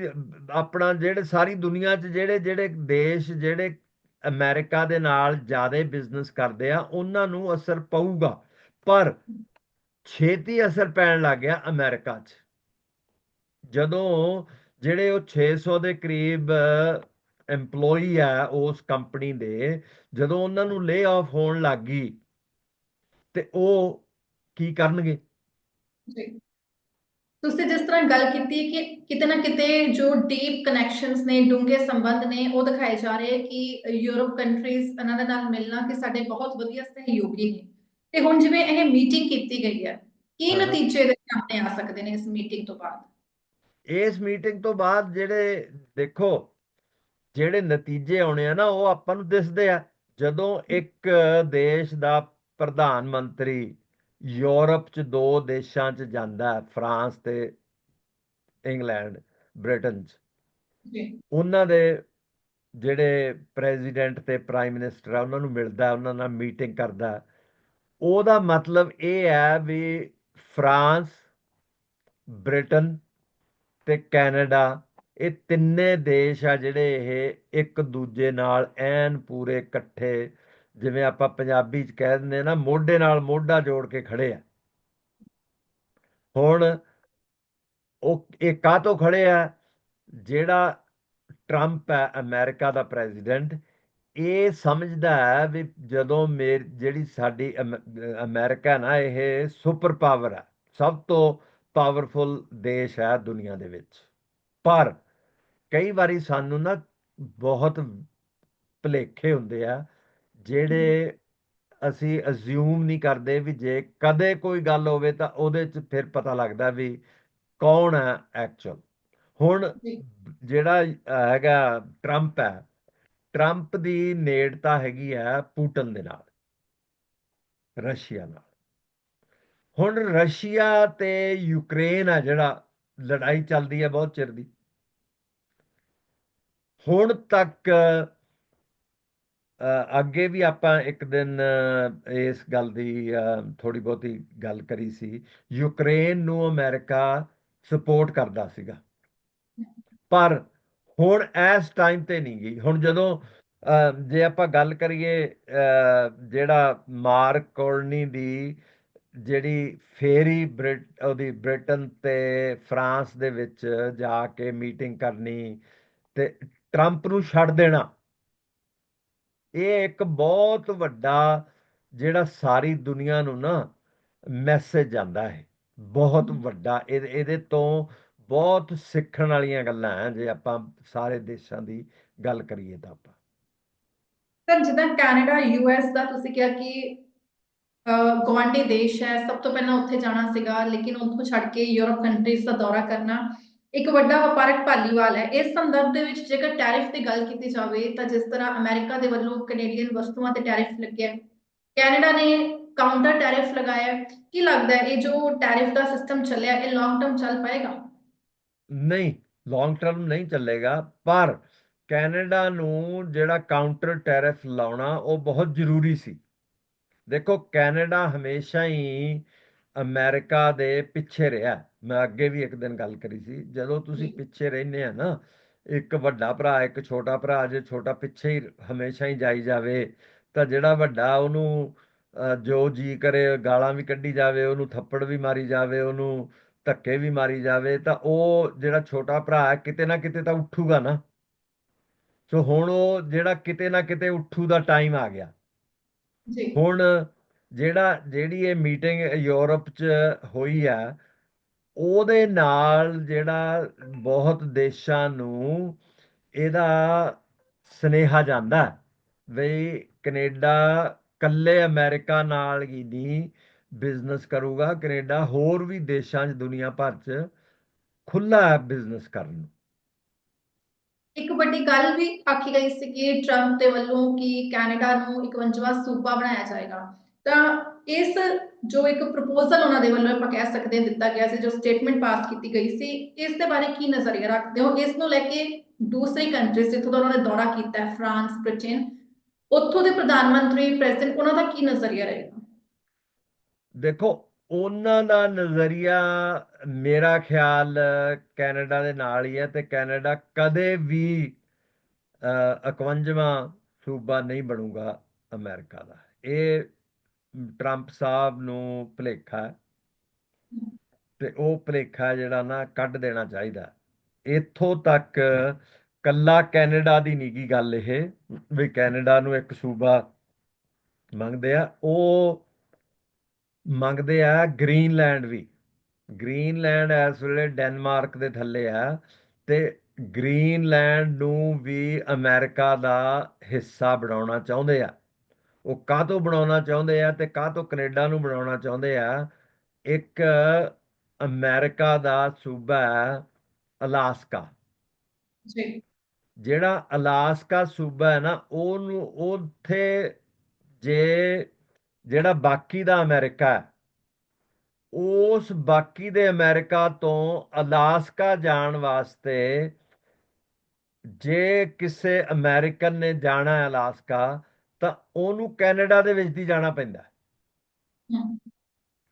ਆਪਣਾ ਜਿਹੜੇ ਸਾਰੀ ਦੁਨੀਆ 'ਚ ਜਿਹੜੇ ਜਿਹੜੇ ਦੇਸ਼, ਜਿਹੜੇ ਅਮਰੀਕਾ ਦੇ ਨਾਲ ਜ਼ਿਆਦਾ ਬਿਜ਼ਨਸ ਕਰਦੇ ਆ, ਉਹਨਾਂ ਨੂੰ ਅਸਰ ਪਊਗਾ। ਪਰ ਛੇਤੀ ਅਸਰ ਪੈਣ ਲੱਗ ਗਿਆ ਅਮਰੀਕਾ 'ਚ। ਜਦੋਂ ਜਿਹੜੇ ਉਹ 600 ਦੇ ਕਰੀਬ EMPLOYEE ਆ ਉਸ ਕੰਪਨੀ ਦੇ, ਜਦੋਂ ਉਹਨਾਂ ਨੂੰ ਲੇ ਆਫ ਹੋਣ ਲੱਗ ਗਈ, ਤੇ ਉਹ ਕੀ ਕਰਨਗੇ? ਜੀ। ਤੁਸੀਂ ਜਿਸ ਤਰ੍ਹਾਂ ਗੱਲ ਕੀਤੀ ਕਿ ਕਿਤੇ ਨਾ ਕਿਤੇ ਜੋ ਡੀਪ ਕਨੈਕਸ਼ਨਸ ਨੇ ਡੂੰਘੇ ਸੰਬੰਧ ਨੇ ਉਹ ਦਿਖਾਏ ਜਾ ਰਹੇ ਕਿ ਯੂਰਪ ਕੰਟਰੀਜ਼ ਇਹਨਾਂ ਦੇ ਨਾਲ ਮਿਲਣਾ ਕਿ ਸਾਡੇ ਬਹੁਤ ਵਧੀਆ ਸਹਿਯੋਗੀ ਨੇ। ਤੇ ਹੁਣ ਜਿਵੇਂ ਇਹ ਮੀਟਿੰਗ ਕੀਤੀ ਗਈ ਹੈ ਕੀ। ਨਤੀਜੇ ਦੇ ਸਾਹਮਣੇ ਆ ਸਕਦੇ ਨੇ ਇਸ ਮੀਟਿੰਗ ਤੋਂ ਬਾਅਦ? ਇਸ ਮੀਟਿੰਗ ਤੋਂ ਬਾਅਦ ਜਿਹੜੇ ਦੇਖੋ ਜਿਹੜੇ ਨਤੀਜੇ ਆਉਣੇ ਆ ਨਾ ਉਹ ਆਪਾਂ ਨੂੰ ਦਿਸਦੇ ਆ। ਜਦੋਂ ਇੱਕ ਦੇਸ਼ ਦਾ ਪ੍ਰਧਾਨ ਮੰਤਰੀ ਯੂਰਪ ਚ ਦੋ ਦੇਸ਼ਾਂ ਚ ਜਾਂਦਾ ਫਰਾਂਸ ਤੇ ਇੰਗਲੈਂਡ ਬ੍ਰਿਟਨ ਚ। ਜੀ। ਉਹਨਾਂ ਦੇ ਜਿਹੜੇ ਪ੍ਰੈਜ਼ੀਡੈਂਟ ਤੇ ਪ੍ਰਾਈਮ ਮਿਨਿਸਟਰ ਆ ਉਹਨਾਂ ਨੂੰ ਮਿਲਦਾ ਉਹਨਾਂ ਨਾਲ ਮੀਟਿੰਗ ਕਰਦਾ ਉਹਦਾ ਮਤਲਬ ਇਹ ਹੈ ਵੀ ਫਰਾਂਸ ਬ੍ਰਿਟਨ ਤੇ ਕੈਨੇਡਾ ਇਹ ਤਿੰਨੇ ਦੇਸ਼ ਆ ਜਿਹੜੇ ਇਹ ਇੱਕ ਦੂਜੇ ਨਾਲ ਐਨ ਪੂਰੇ ਇਕੱਠੇ ਜਿਵੇਂ ਆਪਾਂ ਪੰਜਾਬੀ ਚ ਕਹਿ ਦਿੰਦੇ ਆ ਨਾ, ਮੋਢੇ ਨਾਲ ਮੋਢਾ ਜੋੜ ਕੇ ਖੜੇ ਆ। ਹੁਣ ਉਹ ਇਹ ਕਾਹਤੋਂ ਖੜੇ ਆ? ਜਿਹੜਾ ਟਰੰਪ ਹੈ, ਅਮਰੀਕਾ ਦਾ ਪ੍ਰੈਜ਼ੀਡੈਂਟ, ਇਹ ਸਮਝਦਾ ਹੈ ਵੀ ਜਦੋਂ ਮੇਰ, ਜਿਹੜੀ ਸਾਡੀ ਅਮ- ਅਮਰੀਕਾ ਨਾ, ਇਹ ਸੁਪਰ ਪਾਵਰ ਹੈ, ਸਭ ਤੋਂ ਪਾਵਰਫੁਲ ਦੇਸ਼ ਹੈ ਦੁਨੀਆ ਦੇ ਵਿੱਚ। ਪਰ ਕਈ ਵਾਰੀ ਸਾਨੂੰ ਨਾ ਬਹੁਤ ਭੁਲੇਖੇ ਹੁੰਦੇ ਆ ਜਿਹੜੇ ਅਸੀਂ ਅਸਿਊਮ ਨਹੀਂ ਕਰਦੇ ਵੀ ਜੇ ਕਦੇ ਕੋਈ ਗੱਲ ਹੋਵੇ ਤਾਂ ਉਹਦੇ 'ਚ ਫਿਰ ਪਤਾ ਲੱਗਦਾ ਵੀ ਕੌਣ ਹੈ ਐਕਚੁਅਲ ਹੁਣ ਜਿਹੜਾ ਹੈਗਾ ਟਰੰਪ ਹੈ ਟਰੰਪ ਦੀ ਨੇੜਤਾ ਹੈਗੀ ਹੈ ਪੂਟਨ ਦੇ ਨਾਲ ਰਸ਼ੀਆ ਨਾਲ। ਹੁਣ ਰਸ਼ੀਆ ਤੇ ਯੂਕਰੇਨ ਹੈ ਜਿਹੜਾ ਲੜਾਈ ਚੱਲਦੀ ਹੈ ਬਹੁਤ ਚਿਰ ਦੀ। ਹੁਣ ਤੱਕ ਅੱਗੇ ਵੀ ਆਪਾਂ ਇੱਕ ਦਿਨ ਇਸ ਗੱਲ ਦੀ ਥੋੜੀ ਬਹੁਤੀ ਗੱਲ ਕਰੀ ਸੀ। ਯੂਕਰੇਨ ਨੂੰ ਅਮਰੀਕਾ ਸਪੋਰਟ ਕਰਦਾ ਸੀਗਾ। ਪਰ ਹੁਣ ਇਸ ਟਾਈਮ ਤੇ ਨਹੀਂ ਗਈ। ਹੁਣ ਜਦੋਂ ਜੇ ਆਪਾਂ ਗੱਲ ਕਰੀਏ ਜਿਹੜਾ ਮਾਰਕ ਕੋਲਨੀ ਦੀ ਜਿਹੜੀ ਫੇਰੀ ਬ੍ਰਿਟ, ਉਹਦੀ ਬ੍ਰਿਟਨ ਤੇ ਫਰਾਂਸ ਦੇ ਵਿੱਚ ਜਾ ਕੇ ਮੀਟਿੰਗ ਕਰਨੀ ਤੇ ਟਰੰਪ ਨੂੰ ਛੱਡ ਦੇਣਾ। ਇਹ ਇੱਕ ਬਹੁਤ ਵੱਡਾ ਜਿਹੜਾ ਸਾਰੀ ਦੁਨੀਆ ਨੂੰ ਨਾ ਮੈਸੇਜ ਜਾਂਦਾ ਹੈ। ਬਹੁਤ ਵੱਡਾ ਇਹ- ਇਹਦੇ ਤੋਂ ਬਹੁਤ ਸਿੱਖਣ ਵਾਲੀਆਂ ਗੱਲਾਂ ਹੈ ਜੇ ਆਪਾਂ ਸਾਰੇ ਦੇਸ਼ਾਂ ਦੀ ਗੱਲ ਕਰੀਏ ਤਾਂ ਆਪਾਂ। ਸਰ ਜਿੱਦਾਂ ਕੈਨੇਡਾ ਯੂਐਸ ਦਾ ਤੁਸੀਂ ਕਿਹਾ ਕਿ ਗੁਆਂਢੀ ਦੇਸ਼ ਹੈ ਸਭ ਤੋਂ ਪਹਿਲਾਂ ਉੱਥੇ ਜਾਣਾ ਸੀਗਾ ਲੇਕਿਨ ਉੱਥੋਂ ਛੱਡ ਕੇ ਯੂਰਪ ਕੰਟਰੀਜ਼ ਦਾ ਦੌਰਾ ਕਰਨਾ ਇੱਕ ਵੱਡਾ ਵਪਾਰਕ ਭਾਲੀਵਾਲ ਹੈ। ਇਸ ਸੰਦਰਭ ਦੇ ਵਿੱਚ ਜੇਕਰ ਟੈਰਿਫ ਦੀ ਗੱਲ ਕੀਤੀ ਜਾਵੇ, ਤਾਂ ਜਿਸ ਤਰ੍ਹਾਂ ਅਮਰੀਕਾ ਦੇ ਵੱਲੋਂ ਕੈਨੇਡੀਅਨ ਵਸਤੂਆਂ ਤੇ ਟੈਰਿਫ ਲੱਗਿਆ ਕੈਨੇਡਾ ਨੇ ਕਾਊਂਟਰ ਟੈਰਿਫ ਲਗਾਇਆ ਕੀ ਲੱਗਦਾ ਹੈ, ਇਹ ਜੋ ਟੈਰਿਫ ਦਾ ਸਿਸਟਮ ਚੱਲਿਆ, ਇਹ ਲੌਂਗ ਟਰਮ ਚੱਲ ਪਾਏਗਾ? ਨਹੀਂ ਲੌਂਗ ਟਰਮ ਨਹੀਂ ਚੱਲੇਗਾ, ਪਰ ਕੈਨੇਡਾ ਨੂੰ ਜਿਹੜਾ ਕਾਊਂਟਰ ਟੈਰਿਫ ਲਾਉਣਾ, ਉਹ ਬਹੁਤ ਜ਼ਰੂਰੀ ਸੀ। ਦੇਖੋ, ਕੈਨੇਡਾ ਹਮੇਸ਼ਾ ਹੀ ਅਮਰੀਕਾ ਦੇ ਪਿੱਛੇ ਰਿਹਾ। ਮੈਂ ਅੱਗੇ ਵੀ ਇੱਕ ਦਿਨ ਗੱਲ ਕਰੀ ਸੀ ਜਦੋਂ ਤੁਸੀਂ। ਪਿੱਛੇ ਰਹਿੰਦੇ ਆ ਨਾ ਇੱਕ ਵੱਡਾ ਭਰਾ ਇੱਕ ਛੋਟਾ ਭਰਾ ਜੇ ਛੋਟਾ ਪਿੱਛੇ ਹੀ ਹਮੇਸ਼ਾ ਹੀ ਜਾਈ ਜਾਵੇ ਤਾਂ ਜਿਹੜਾ ਵੱਡਾ ਉਹਨੂੰ ਜੋ ਜੀ ਕਰੇ ਗਾਲਾਂ ਵੀ ਕੱਢੀ ਜਾਵੇ ਉਹਨੂੰ ਥੱਪੜ ਵੀ ਮਾਰੀ ਜਾਵੇ ਉਹਨੂੰ ਧੱਕੇ ਵੀ ਮਾਰੀ ਜਾਵੇ ਤਾਂ ਉਹ ਜਿਹੜਾ ਛੋਟਾ ਭਰਾ ਕਿਤੇ ਨਾ ਕਿਤੇ ਤਾਂ ਉੱਠੂਗਾ ਨਾ। ਸੋ ਹੁਣ ਉਹ ਜਿਹੜਾ ਕਿਤੇ ਨਾ ਕਿਤੇ ਉੱਠੂ ਦਾ ਟਾਈਮ ਆ ਗਿਆ। ਜੀ। ਹੁਣ ਜਿਹੜਾ ਜਿਹੜੀ ਇਹ ਮੀਟਿੰਗ ਯੂਰਪ 'ਚ ਹੋਈ ਆ ਉਹਦੇ ਨਾਲ ਜਿਹੜਾ ਬਹੁਤ ਦੇਸ਼ਾਂ ਨੂੰ ਇਹਦਾ ਸਨੇਹਾ ਜਾਂਦਾ ਵੀ ਕੈਨੇਡਾ ਕੱਲੇ ਅਮਰੀਕਾ ਨਾਲ ਹੀ ਨਹੀਂ ਬਿਜ਼ਨਸ ਕਰੂਗਾ, ਕੈਨੇਡਾ ਹੋਰ ਵੀ ਦੇਸ਼ਾਂ 'ਚ, ਦੁਨੀਆ ਭਰ 'ਚ ਖੁੱਲਾ ਹੈ ਬਿਜ਼ਨਸ ਕਰਨ ਨੂੰ। ਇੱਕ ਵੱਡੀ ਗੱਲ ਵੀ ਆਖੀ ਗਈ ਸੀ ਕਿ ਟਰੰਪ ਦੇ ਵੱਲੋਂ ਕਿ ਕੈਨੇਡਾ ਨੂੰ 51ਵਾਂ ਸੂਬਾ ਬਣਾਇਆ ਜਾਏਗਾ। ਤਾਂ ਇਸ ਜੋ ਇੱਕ ਪ੍ਰਪੋਜ਼ਲ ਉਹਨਾਂ ਦੇ ਵੱਲੋਂ ਆਪਾਂ ਕਹਿ ਸਕਦੇ ਹਾਂ ਦਿੱਤਾ ਗਿਆ ਸੀ, ਜੋ ਸਟੇਟਮੈਂਟ ਪਾਸ ਕੀਤੀ ਗਈ ਸੀ, ਇਸ ਦੇ ਬਾਰੇ ਕੀ ਨਜ਼ਰੀਆ ਰੱਖਦੇ ਹੋ? ਇਸ ਨੂੰ ਲੈ ਕੇ ਦੂਸਰੀ ਕੰਟਰੀਜ਼ ਜਿੱਥੋਂ ਦਾ ਉਹਨਾਂ ਨੇ ਦੌਰਾ ਕੀਤਾ ਹੈ ਫਰਾਂਸ ਬ੍ਰਿਟੇਨ ਉੱਥੋਂ ਦੇ ਪ੍ਰਧਾਨ ਮੰਤਰੀ ਪ੍ਰੈਜ਼ੀਡੈਂਟ ਉਹਨਾਂ ਦਾ ਕੀ ਨਜ਼ਰੀਆ ਰਹੇਗਾ? ਦੇਖੋ, ਉਹਨਾਂ ਦਾ ਨਜ਼ਰੀਆ ਮੇਰਾ ਖਿਆਲ ਕੈਨੇਡਾ ਦੇ ਨਾਲ ਹੀ ਹੈ ਤੇ ਕੈਨੇਡਾ ਕਦੇ ਵੀ 51ਵਾਂ ਸੂਬਾ ਨਹੀਂ ਬਣੂਗਾ ਅਮਰੀਕਾ ਦਾ। ਇਹ ਟਰੰਪ ਸਾਹਿਬ ਨੂੰ ਭੁਲੇਖਾ ਤੇ ਉਹ ਭੁਲੇਖਾ ਜਿਹੜਾ ਨਾ ਕੱਢ ਦੇਣਾ ਚਾਹੀਦਾ ਇੱਥੋਂ ਤੱਕ ਕੱਲਾ ਕੈਨੇਡਾ ਦੀ ਨੀਗੀ ਗੱਲ ਇਹ, ਵੀ ਕੈਨੇਡਾ ਨੂੰ ਇੱਕ ਸੂਬਾ ਮੰਗਦੇ ਆ। ਉਹ ਮੰਗਦੇ ਆ ਗ੍ਰੀਨਲੈਂਡ ਵੀ। ਗ੍ਰੀਨਲੈਂਡ ਇਸ ਵੇਲੇ ਡੈਨਮਾਰਕ ਦੇ ਥੱਲੇ ਆ ਤੇ ਗ੍ਰੀਨਲੈਂਡ ਨੂੰ ਵੀ ਅਮਰੀਕਾ ਦਾ ਹਿੱਸਾ ਬਣਾਉਣਾ ਚਾਹੁੰਦੇ ਆ। ਉਹ ਕਾਹਤੋਂ ਬਣਾਉਣਾ ਚਾਹੁੰਦੇ ਆ ਤੇ ਕਾਹਤੋਂ ਕੈਨੇਡਾ ਨੂੰ ਬਣਾਉਣਾ ਚਾਹੁੰਦੇ ਆ? ਇੱਕ ਅਮਰੀਕਾ ਦਾ ਸੂਬਾ ਹੈ ਅਲਾਸਕਾ। ਜੀ। ਜਿਹੜਾ ਅਲਾਸਕਾ ਸੂਬਾ ਹੈ ਨਾ ਉਹਨੂੰ ਉੱਥੇ ਜੇ ਜਿਹੜਾ ਬਾਕੀ ਦਾ ਅਮਰੀਕਾ ਹੈ ਉਸ ਬਾਕੀ ਦੇ ਅਮਰੀਕਾ ਤੋਂ ਅਲਾਸਕਾ ਜਾਣ ਵਾਸਤੇ ਜੇ ਕਿਸੇ ਅਮਰੀਕਨ ਨੇ ਜਾਣਾ ਹੈ ਅਲਾਸਕਾ ਤਾਂ ਉਹਨੂੰ ਕੈਨੇਡਾ ਦੇ ਵਿੱਚ ਦੀ ਜਾਣਾ ਪੈਂਦਾ।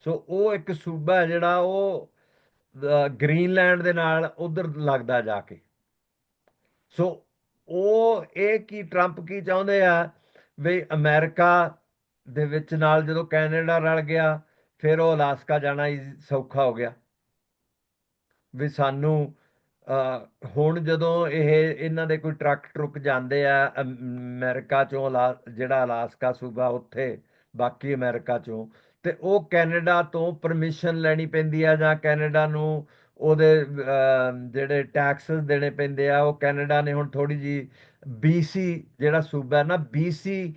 ਸੋ ਉਹ ਇੱਕ ਸੂਬਾ ਹੈ ਜਿਹੜਾ ਉਹ ਗ੍ਰੀਨਲੈਂਡ ਦੇ ਨਾਲ ਉਧਰ ਲੱਗਦਾ ਜਾ ਕੇ। ਸੋ ਉਹ ਇਹ ਕੀ ਟਰੰਪ ਕੀ ਚਾਹੁੰਦੇ ਆ ਵੀ ਅਮਰੀਕਾ ਦੇ ਵਿੱਚ ਨਾਲ ਜਦੋਂ ਕੈਨੇਡਾ ਰਲ ਗਿਆ ਫਿਰ ਉਹ ਅਲਾਸਕਾ ਜਾਣਾ ਹੀ ਸੌਖਾ ਹੋ ਗਿਆ। ਵੀ ਸਾਨੂੰ ਹੁਣ ਜਦੋਂ ਇਹ, ਇਹਨਾਂ ਦੇ ਕੋਈ ਟਰੱਕ ਟਰੁੱਕ ਜਾਂਦੇ ਆ, ਅਮ- ਅਮਰੀਕਾ ਚੋਂ ਅਲਾ- ਜਿਹੜਾ ਅਲਾਸਕਾ ਸੂਬਾ ਉੱਥੇ, ਬਾਕੀ ਅਮਰੀਕਾ ਚੋਂ, ਤੇ ਉਹ ਕੈਨੇਡਾ ਤੋਂ ਪਰਮਿਸ਼ਨ ਲੈਣੀ ਪੈਂਦੀ ਆ ਜਾਂ ਕੈਨੇਡਾ ਨੂੰ ਉਹਦੇ ਜਿਹੜੇ ਟੈਕਸਸ ਦੇਣੇ ਪੈਂਦੇ ਆ, ਉਹ ਕੈਨੇਡਾ ਨੇ ਹੁਣ ਥੋੜੀ ਜੀ ਬੀਸੀ ਜਿਹੜਾ ਸੂਬਾ ਹੈ ਨਾ ਬੀਸੀ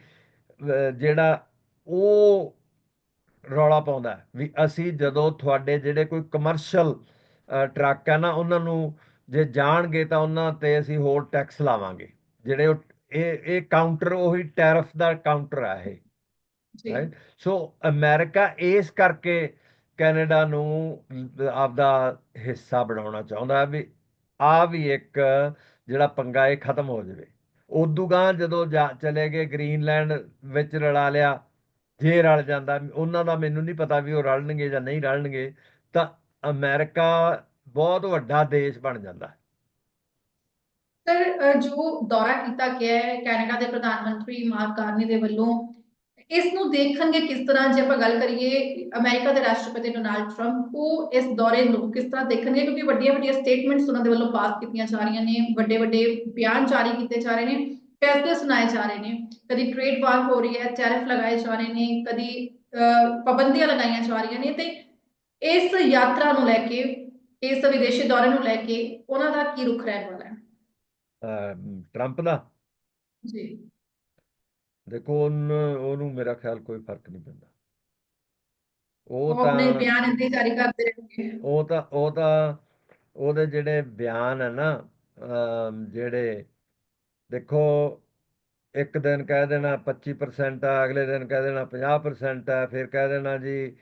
ਜਿਹੜਾ ਉਹ ਰੌਲਾ ਪਾਉਂਦਾ ਵੀ ਅਸੀਂ ਜਦੋਂ ਤੁਹਾਡੇ ਜਿਹੜੇ ਕੋਈ ਕਮਰਸ਼ੀਅਲ ਟਰੱਕ ਆ ਨਾ, ਉਹਨਾਂ ਨੂੰ ਜੇ ਜਾਣਗੇ ਤਾਂ ਉਹਨਾਂ ਤੇ ਅਸੀਂ ਹੋਰ ਟੈਕਸ ਲਾਵਾਂਗੇ। ਜਿਹੜੇ ਉਹ ਇਹ ਇਹ ਕਾਊਂਟਰ ਉਹੀ ਟੈਰਿਫ ਦਾ ਕਾਊਂਟਰ ਆ ਇਹ। ਰਾਈਟ ਸੋ ਅਮਰੀਕਾ ਇਸ ਕਰਕੇ ਕੈਨੇਡਾ ਨੂੰ ਆਪਦਾ ਹਿੱਸਾ ਬਣਾਉਣਾ ਚਾਹੁੰਦਾ ਵੀ ਆ ਵੀ ਇੱਕ ਜਿਹੜਾ ਪੰਗਾ ਇਹ ਖਤਮ ਹੋ ਜਾਵੇ। ਉਦੋਂ ਗਾਂ ਜਦੋਂ ਜਾ- ਚਲੇ ਗਏ ਗ੍ਰੀਨਲੈਂਡ ਵਿੱਚ ਰਲਾ ਲਿਆ ਜੇ ਰਲ ਜਾਂਦਾ ਉਹਨਾਂ ਦਾ ਮੈਨੂੰ ਨਹੀਂ ਪਤਾ ਵੀ ਉਹ ਰਲਣਗੇ ਜਾਂ ਨਹੀਂ ਰਲਣਗੇ ਤਾਂ ਅਮਰੀਕਾ ਬਹੁਤ ਵੱਡਾ ਦੇਸ਼ ਬਣ ਜਾਂਦਾ ਸਰ ਜੋ ਦੌਰਾ ਕੀਤਾ ਗਿਆ ਹੈ ਕੈਨੇਡਾ ਦੇ ਪ੍ਰਧਾਨ ਮੰਤਰੀ ਮਾਰਕ ਕਾਰਨੀ ਦੇ ਵੱਲੋਂ ਇਸ ਨੂੰ ਦੇਖਣਗੇ ਕਿਸ ਤਰ੍ਹਾਂ ਜੇ ਆਪਾਂ ਗੱਲ ਕਰੀਏ ਅਮਰੀਕਾ ਦੇ ਰਾਸ਼ਟਰਪਤੀ ਡੋਨਾਲਡ ਟਰੰਪ ਉਹ ਇਸ ਦੌਰੇ ਨੂੰ ਕਿਸ ਤਰ੍ਹਾਂ ਦੇਖਣਗੇ? ਕਿਉਂਕਿ ਵੱਡੀਆਂ ਵੱਡੀਆਂ ਸਟੇਟਮੈਂਟਸ ਉਹਨਾਂ ਦੇ ਵੱਲੋਂ ਪਾਸ ਕੀਤੀਆਂ ਜਾ ਰਹੀਆਂ ਨੇ ਵੱਡੇ ਵੱਡੇ ਬਿਆਨ ਜਾਰੀ ਕੀਤੇ ਜਾ ਰਹੇ ਨੇ ਫੈਸਲੇ ਸੁਣਾਏ ਜਾ ਰਹੇ ਨੇ ਕਦੀ ਟ੍ਰੇਡ ਵਾਰ ਹੋ ਰਹੀ ਹੈ ਟੈਰਿਫ ਲਗਾਏ ਜਾ ਰਹੇ ਨੇ ਕਦੀ ਅ, ਪਾਬੰਦੀਆਂ ਲਗਾਈਆਂ ਜਾ ਰਹੀਆਂ ਨੇ ਤੇ ਇਸ ਯਾਤਰਾ ਨੂੰ ਲੈ ਕੇ ਇਸ ਵਿਦੇਸ਼ੀ ਦੌਰੇ ਨੂੰ ਲੈ ਕੇ ਉਹਨਾਂ ਦਾ ਕੀ ਰੁਖ ਰਹਿਣ ਵਾਲਾ ਹੈ? ਟਰੰਪ ਦਾ? ਜੀ। ਦੇਖੋ ਉਹਨ- ਮੇਰਾ ਖਿਆਲ ਕੋਈ ਫ਼ਰਕ ਨਹੀਂ ਪੈਂਦਾ। ਉਹ ਉਹ ਆਪਣੇ ਤਾਂ ਬਿਆਨ ਇੰਦੇ ਜਾਰੀ ਕਰਦੇ ਰਹਿਣਗੇ। ਉਹ ਤਾਂ ਉਹ ਤਾਂ ਉਹਦੇ ਜਿਹੜੇ ਬਿਆਨ ਹੈ ਨਾ ਜਿਹੜੇ ਦੇਖੋ ਇੱਕ ਦਿਨ ਕਹਿ ਦੇਣਾ 25% ਆ ਅਗਲੇ ਦਿਨ ਕਹਿ ਦੇਣਾ 50% ਆ ਫਿਰ ਕਹਿ ਦੇਣਾ ਜੀ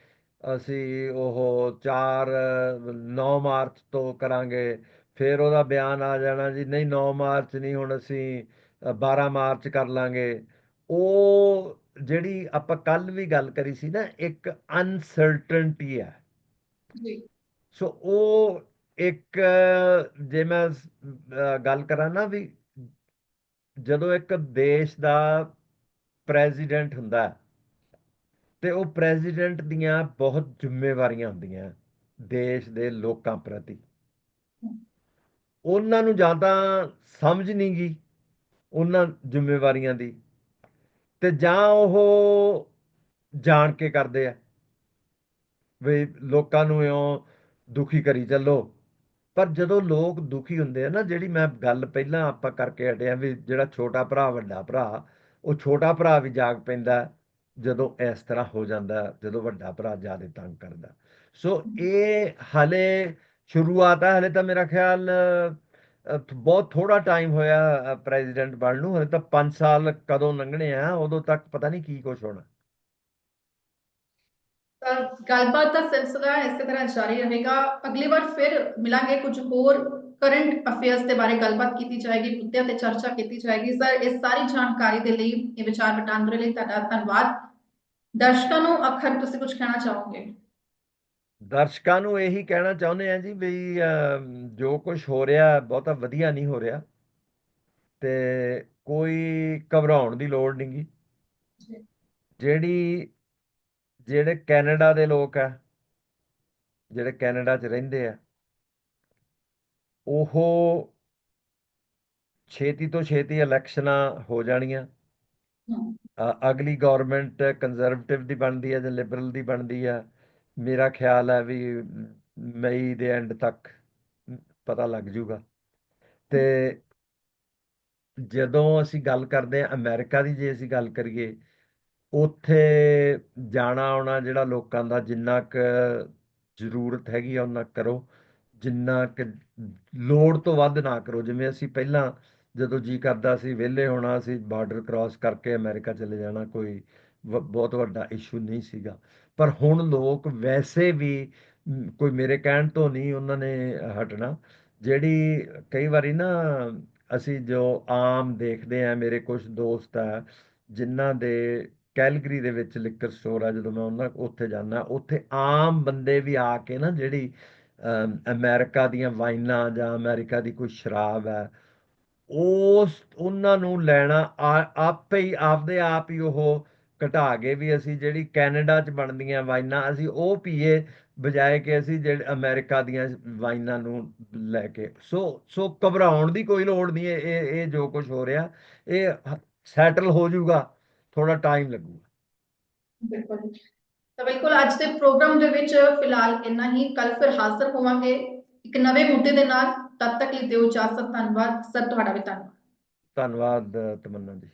ਅਸੀਂ ਉਹ 4 9 ਮਾਰਚ ਤੋਂ ਕਰਾਂਗੇ। ਫਿਰ ਉਹਦਾ ਬਿਆਨ ਆ ਜਾਣਾ ਜੀ ਨਹੀਂ 9 ਮਾਰਚ ਨਹੀਂ ਹੁਣ ਅਸੀਂ ਅ, 12 ਮਾਰਚ ਕਰ ਲਾਂਗੇ। ਉਹ ਜਿਹੜੀ ਆਪਾਂ ਕੱਲ ਵੀ ਗੱਲ ਕਰੀ ਸੀ ਨਾ ਇੱਕ ਅਨਸਰਟਨਟੀ ਹੈ ਜੀ। ਸੋ ਉਹ ਇੱਕ ਜੇ ਮੈਂ ਗੱਲ ਕਰਾਂ ਨਾ ਵੀ ਜਦੋਂ ਇੱਕ ਦੇਸ਼ ਦਾ ਪ੍ਰੈਜ਼ੀਡੈਂਟ ਹੁੰਦਾ ਹੈ, ਤੇ ਉਹ ਪ੍ਰੈਜ਼ੀਡੈਂਟ ਦੀਆਂ ਬਹੁਤ ਜ਼ਿੰਮੇਵਾਰੀਆਂ ਹੁੰਦੀਆਂ ਦੇਸ਼ ਦੇ ਲੋਕਾਂ ਪ੍ਰਤੀ। ਉਹਨਾਂ ਨੂੰ ਜਾਂ ਤਾਂ ਸਮਝ ਨਹੀਂ ਗਈ ਉਹਨਾਂ ਜ਼ਿੰਮੇਵਾਰੀਆਂ ਦੀ ਤੇ ਜਾਂ ਉਹ ਜਾਣ ਕੇ ਕਰਦੇ ਆ ਵੀ ਲੋਕਾਂ ਨੂੰ ਇਉਂ ਦੁਖੀ ਕਰੀ ਚੱਲੋ। ਪਰ ਜਦੋਂ ਲੋਕ ਦੁਖੀ ਹੁੰਦੇ ਆ ਨਾ, ਜਿਹੜੀ ਮੈਂ ਗੱਲ ਪਹਿਲਾਂ ਆਪਾਂ ਕਰਕੇ ਹਟਿਆ ਵੀ ਜਿਹੜਾ ਛੋਟਾ ਭਰਾ, ਵੱਡਾ ਭਰਾ, ਉਹ ਛੋਟਾ ਭਰਾ ਵੀ ਜਾਗ ਪੈਂਦਾ। ਜਦੋਂ ਇਸ ਤਰ੍ਹਾਂ ਹੋ ਜਾਂਦਾ ਜਦੋਂ ਵੱਡਾ ਭਰਾ ਜ਼ਿਆਦਾ ਤੰਗ ਕਰਦਾ। ਸੋ ਇਹ ਹਲੇ ਸ਼ੁਰੂਆਤ ਹੈ ਹਲੇ ਤਾਂ ਮੇਰਾ ਖਿਆਲ ਬਹੁਤ ਥੋੜਾ ਟਾਈਮ ਹੋਇਆ ਪ੍ਰੈਜ਼ੀਡੈਂਟ ਬਣਨ ਨੂੰ ਹਲੇ ਤਾਂ 5 ਸਾਲ ਕਦੋਂ ਲੰਘਣੇ ਆ ਉਦੋਂ ਤੱਕ ਪਤਾ ਨਹੀਂ ਕੀ ਕੁਝ ਹੋਣਾ। ਤਾਂ ਗੱਲਬਾਤ ਦਾ ਸਿਲਸਿਲਾ ਇਸੇ ਤਰ੍ਹਾਂ ਜਾਰੀ ਰਹੇਗਾ। ਅਗਲੀ ਵਾਰ ਫਿਰ ਮਿਲਾਂਗੇ ਕੁਝ ਹੋਰ ਕਰੰਟ ਅਫੇਅਰਸ ਦੇ ਬਾਰੇ ਗੱਲਬਾਤ ਕੀਤੀ ਜਾਏਗੀ ਮੁੱਦਿਆਂ ਤੇ ਚਰਚਾ ਕੀਤੀ ਜਾਏਗੀ। ਸਰ ਇਸ ਸਾਰੀ ਜਾਣਕਾਰੀ ਦੇ ਲਈ ਇਹ ਵਿਚਾਰ ਵਟਾਂਦਰੇ ਲਈ ਤੁਹਾਡਾ ਧੰਨਵਾਦ। ਦਰਸ਼ਕਾਂ ਨੂੰ ਅਖਰ ਤੁਸੀਂ ਕੁਝ ਕਹਿਣਾ ਚਾਹੋਗੇ? ਦਰਸ਼ਕਾਂ ਨੂੰ ਇਹੀ ਕਹਿਣਾ ਚਾਹੁੰਦੇ ਆ ਜੀ ਵੀ ਜੋ ਕੁਝ ਹੋ ਰਿਹਾ ਬਹੁਤਾ ਵਧੀਆ ਨਹੀਂ ਹੋ ਰਿਹਾ ਤੇ ਕੋਈ ਘਬਰਾਉਣ ਦੀ ਲੋੜ ਨਹੀਂਗੀ। ਜਿਹੜੀ ਜਿਹੜੇ ਕੈਨੇਡਾ ਦੇ ਲੋਕ ਆ ਜਿਹੜੇ ਕੈਨੇਡਾ 'ਚ ਰਹਿੰਦੇ ਆ ਉਹ ਛੇਤੀ ਤੋਂ ਛੇਤੀ ਇਲੈਕਸ਼ਨਾਂ ਹੋ ਜਾਣੀਆਂ। ਅਗਲੀ ਗਵਰਨਮੈਂਟ ਕੰਜ਼ਰਵੇਟਿਵ ਦੀ ਬਣਦੀ ਹੈ ਜਾਂ ਲਿਬਰਲ ਦੀ ਬਣਦੀ ਹੈ, ਮੇਰਾ ਖਿਆਲ ਹੈ ਵੀ ਮਈ ਦੇ ਐਂਡ ਤੱਕ ਪਤਾ ਲੱਗ ਜੂਗਾ ਤੇ ਜਦੋਂ ਅਸੀਂ ਗੱਲ ਕਰਦੇ ਹਾਂ ਅਮਰੀਕਾ ਦੀ, ਜੇ ਅਸੀਂ ਗੱਲ ਕਰੀਏ, ਉੱਥੇ ਜਾਣਾ ਆਉਣਾ ਜਿਹੜਾ ਲੋਕਾਂ ਦਾ ਜਿੰਨਾ ਕੁ ਜ਼ਰੂਰਤ ਹੈਗੀ ਆ, ਉਹਨਾਂ ਕਰੋ। ਜਿੰਨਾ ਕਿ ਲੋੜ ਤੋਂ ਵੱਧ ਨਾ ਕਰੋ। ਜਿਵੇਂ ਅਸੀਂ ਪਹਿਲਾਂ ਜਦੋਂ ਜੀ ਕਰਦਾ ਸੀ ਵਿਹਲੇ ਹੋਣਾ ਸੀ ਬਾਰਡਰ ਕ੍ਰਾਸ ਕਰਕੇ ਅਮਰੀਕਾ ਚਲੇ ਜਾਣਾ ਕੋਈ ਵ- ਬਹੁਤ ਵੱਡਾ ਇਸ਼ੂ ਨਹੀਂ ਸੀਗਾ। ਪਰ ਹੁਣ ਲੋਕ ਵੈਸੇ ਵੀ ਕੋਈ ਮੇਰੇ ਕਹਿਣ ਤੋਂ ਨਹੀਂ ਉਹਨਾਂ ਨੇ ਹਟਣਾ। ਜਿਹੜੀ ਕਈ ਵਾਰੀ ਨਾ ਅਸੀਂ ਜੋ ਆਮ ਦੇਖਦੇ ਆ ਮੇਰੇ ਕੁਝ ਦੋਸਤ ਆ ਜਿਨ੍ਹਾਂ ਦੇ ਕੈਲਗਰੀ ਦੇ ਵਿੱਚ ਲਿਕਰ ਸਟੋਰ ਆ ਜਦੋਂ ਮੈਂ ਉਹਨਾਂ ਉੱਥੇ ਜਾਂਦਾ ਉੱਥੇ ਆਮ ਬੰਦੇ ਵੀ ਆ ਕੇ ਨਾ ਜਿਹੜੀ ਅਮ, ਅਮਰੀਕਾ ਦੀਆਂ ਵਾਈਨਾਂ ਜਾਂ ਅਮਰੀਕਾ ਦੀ ਕੋਈ ਸ਼ਰਾਬ ਹੈ ਉਸ, ਉਹਨਾਂ ਨੂੰ ਲੈਣਾ ਆਪੇ ਹੀ, ਆਪਦੇ ਆਪ ਹੀ ਉਹ ਘਟਾ ਕੇ ਵੀ ਅਸੀਂ ਜਿਹੜੀ ਕੈਨੇਡਾ 'ਚ ਬਣਦੀਆਂ ਵਾਈਨਾਂ, ਅਸੀਂ ਉਹ ਪੀਏ ਬਜਾਏ ਕਿ ਅਸੀਂ ਜਿਹੜੇ ਅਮਰੀਕਾ ਦੀਆਂ ਵਾਈਨਾਂ ਨੂੰ ਲੈ ਕੇ। ਸੋ ਸੋ ਘਬਰਾਉਣ ਦੀ ਕੋਈ ਲੋੜ ਨਹੀਂ, ਇਹ ਇਹ ਜੋ ਕੁਝ ਹੋ ਰਿਹਾ, ਇਹ ਸੈਟਲ ਹੋ ਜਾਊਗਾ ਥੋੜਾ ਟਾਈਮ ਲੱਗੂਗਾ। ਬਿਲਕੁਲ। ਤਾਂ ਬਿਲਕੁਲ ਅੱਜ ਦੇ ਪ੍ਰੋਗਰਾਮ ਦੇ ਵਿੱਚ ਫਿਲਹਾਲ ਇੰਨਾ ਹੀ। ਕੱਲ ਫਿਰ ਹਾਜ਼ਰ ਹੋਵਾਂਗੇ ਇੱਕ ਨਵੇਂ ਮੁੱਦੇ ਦੇ ਨਾਲ। ਤਦ ਤੱਕ ਲਈ ਦਿਓ ਇਜਾਜ਼ਤ ਧੰਨਵਾਦ ਸਰ ਤੁਹਾਡਾ ਵੀ ਧੰਨਵਾਦ। ਧੰਨਵਾਦ ਤਮੰਨਾ ਜੀ।